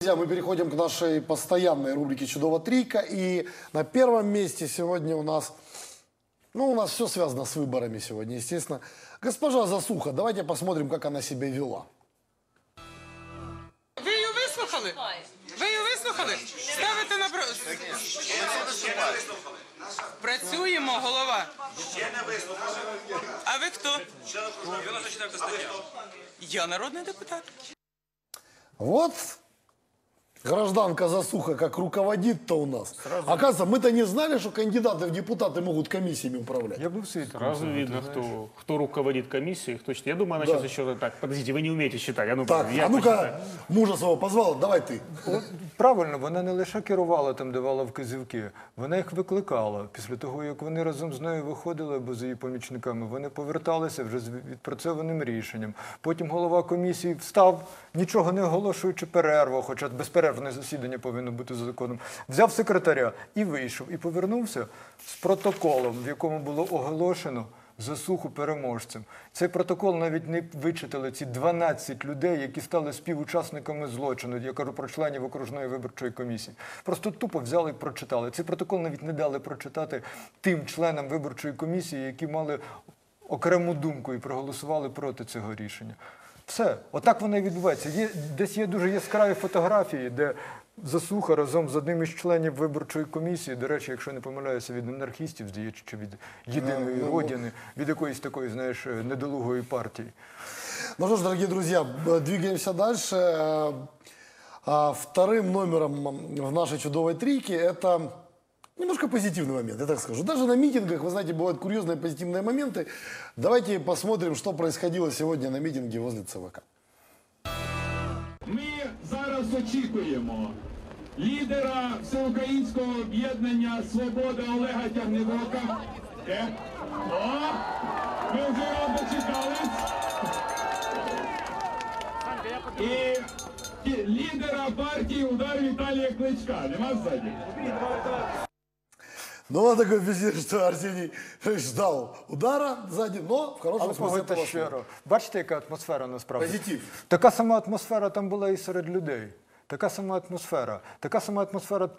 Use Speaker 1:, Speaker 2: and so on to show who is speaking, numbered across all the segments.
Speaker 1: Друзья, мы переходим к нашей постоянной рубрике «Чудова трійка». И на первом месте сегодня у нас, ну, у нас все связано с выборами сегодня, естественно. Госпожа Засуха, давайте посмотрим, как она себя вела.
Speaker 2: Ви її вислухали? Ви її вислухали? Ставите на про... Працюємо, голова. А ви хто? Я народний депутат.
Speaker 1: Вот гражданка Засуха как руководит-то у нас. Оказывается, мы-то не знали, что кандидаты в депутаты могут комиссиями управлять.
Speaker 3: Я був свідком.
Speaker 4: Сразу
Speaker 3: цього,
Speaker 4: видно,
Speaker 3: ти
Speaker 4: кто,
Speaker 3: знаєш.
Speaker 4: кто руководит комиссией, кто считает. Я думаю, она
Speaker 1: Да.
Speaker 4: сейчас еще так. Подождите, вы не умеете считать. А ну,
Speaker 1: Так,
Speaker 4: я
Speaker 1: а ну-ка,
Speaker 4: посчитаю.
Speaker 1: мужа своего позвал, давай ты.
Speaker 3: От, правильно, вона не лише керувала там, давала вказівки, вона їх викликала. Після того, як вони разом з нею виходили або з її помічниками, вони поверталися вже з відпрацьованим рішенням. Потім голова комісії встав, нічого не оголошуючи перерву, хоча безперервне засідання повинно бути за законом. Взяв секретаря і вийшов, і повернувся з протоколом, в якому було оголошено. Засуху переможцем. Цей протокол навіть не вичитали ці 12 людей, які стали співучасниками злочину. Я кажу про членів окружної виборчої комісії. Просто тупо взяли і прочитали. Цей протокол навіть не дали прочитати тим членам виборчої комісії, які мали окрему думку і проголосували проти цього рішення. Все, отак воно і відбувається. Є, десь є дуже яскраві фотографії, де засуха разом з одним із членів виборчої комісії, до речі, якщо не помиляюся, від анархістів, здається, чи від єдиної родини, від якоїсь такої, знаєш, недолугої партії.
Speaker 1: Ну что ж, дорогие друзья, б- двигаемся дальше. Э, а Вторым номером в нашей чудовой трійке это немножко позитивный момент, я так скажу. Даже на митингах, вы знаете, бывают курьезные позитивные моменты. Давайте посмотрим, что происходило сегодня на митинге возле ЦВК.
Speaker 5: Ми зараз очікуємо лідера всеукраїнського об'єднання Свобода Олега Тягнебока. Де? О, ми вже його дочекались. І ті- лідера партії удар Віталія Кличка. Нема ззаді?
Speaker 1: Ну, вот такое впечатление, что Арсений ждал удара сзади, но в хорошем
Speaker 3: Але
Speaker 1: смысле
Speaker 3: щиро. Бачите, яка атмосфера насправді?
Speaker 1: Позитив.
Speaker 3: Така сама атмосфера там була і серед людей. Така сама атмосфера. Така сама атмосфера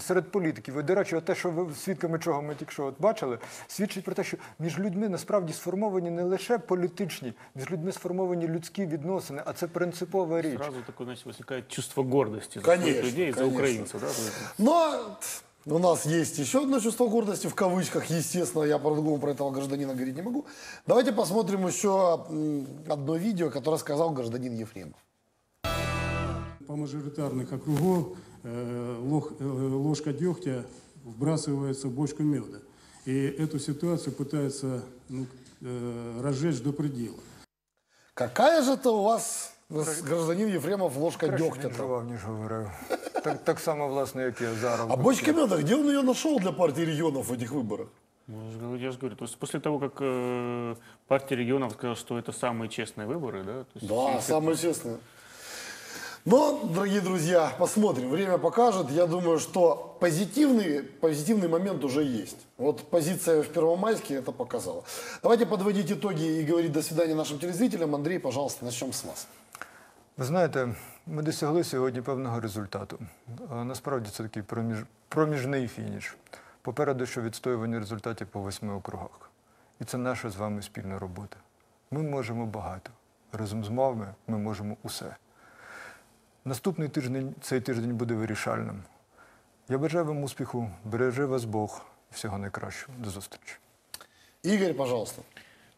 Speaker 3: серед політиків. І, до речі, те, що ви свідками чого ми тільки що от бачили, свідчить про те, що між людьми насправді сформовані не лише політичні, між людьми сформовані людські відносини, а це принципова річ.
Speaker 4: Сразу такое, значит, возникает чувство гордости за
Speaker 1: Конечно,
Speaker 4: людей, за
Speaker 1: конечно.
Speaker 4: украинцев. Да?
Speaker 1: Но у нас есть еще одно чувство гордости, в кавычках, естественно, я по-другому про этого гражданина говорить не могу. Давайте посмотрим еще одно видео, которое сказал гражданин Ефремов.
Speaker 6: По мажоритарных округов э, э, ложка дегтя вбрасывается в бочку меда. И эту ситуацию пытаются ну, э, разжечь до предела.
Speaker 1: Какая же это у вас, гражданин Ефремов, ложка дегтя
Speaker 3: він
Speaker 1: там?
Speaker 3: жував, ніж говорив. Так, так само, власне, як я зараз.
Speaker 1: А бочка меда, где он ее нашел для партии регионов в этих выборах?
Speaker 4: ну, я же говорю- я же говорю, то есть после того, как э, партия регионов сказала, что это самые честные выборы, да? То есть,
Speaker 1: Да,
Speaker 4: все-
Speaker 1: самое честное. Но, дорогие друзья, посмотрим, время покажет. Я думаю, что позитивный, позитивный момент уже есть. Вот позиция в Первомайске это показала. Давайте подводить итоги и говорить до свидания нашим телезрителям. Андрей, пожалуйста, начнем с вас.
Speaker 3: Ви знаєте, ми досягли сьогодні певного результату. Насправді це такий проміж... проміжний фініш. Попереду, що відстоювання результатів по восьми округах. І це наша з вами спільна робота. Ми можемо багато. Разом з вами ми можемо усе. Наступний тиждень, цей тиждень буде вирішальним. Я бажаю вам успіху, бережи вас Бог. Всього найкращого. До зустрічі.
Speaker 1: Игорь, пожалуйста.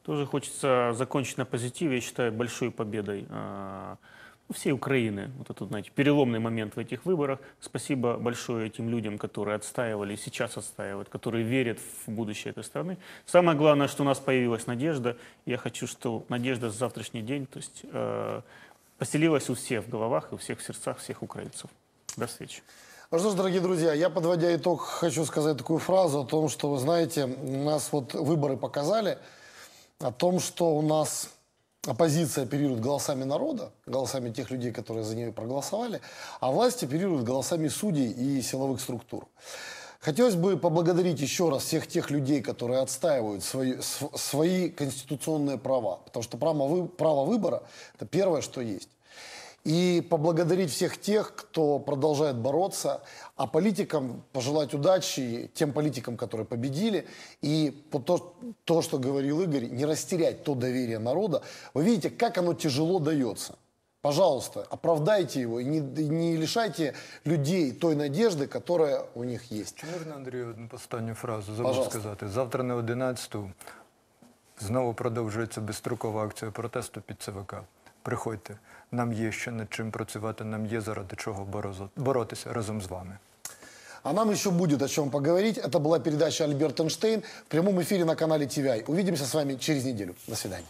Speaker 4: Тоже хочется закончить на позитиве, я считаю, большой победой всей Украины. Вот этот, знаете, переломный момент в этих выборах. Спасибо большое этим людям, которые отстаивали, сейчас отстаивают, которые верят в будущее этой страны. Самое главное, что у нас появилась надежда. Я хочу, что надежда с завтрашний день, то есть э, поселилась у всех в головах и у всех в сердцах всех украинцев. До встречи.
Speaker 1: Ну что ж, дорогие друзья, я, подводя итог, хочу сказать такую фразу о том, что, вы знаете, у нас вот выборы показали о том, что у нас оппозиция оперирует голосами народа, голосами тех людей, которые за нее проголосовали, а власть оперирует голосами судей и силовых структур. Хотелось бы поблагодарить еще раз всех тех людей, которые отстаивают свои, св- свои конституционные права, потому что право, право выбора – это первое, что есть и поблагодарить всех тех, кто продолжает бороться, а политикам пожелать удачи, тем политикам, которые победили, и по то, то, что говорил Игорь, не растерять то доверие народа. Вы видите, как оно тяжело дается. Пожалуйста, оправдайте его и не, не лишайте людей той надежды, которая у них есть.
Speaker 3: Чи можна, Андрію, одну останню фразу забув
Speaker 1: Пожалуйста.
Speaker 3: сказати? Завтра на 11-ту знову продовжується безстрокова акція протесту під ЦВК. Приходьте, нам є ще над чим працювати, нам є заради чого борозо- боротися разом з вами.
Speaker 1: А нам еще будет о чем поговорить. Это была передача Альберт Эйнштейн в прямом эфире на канале ТВИ. Увидимся с вами через неделю. До свидания.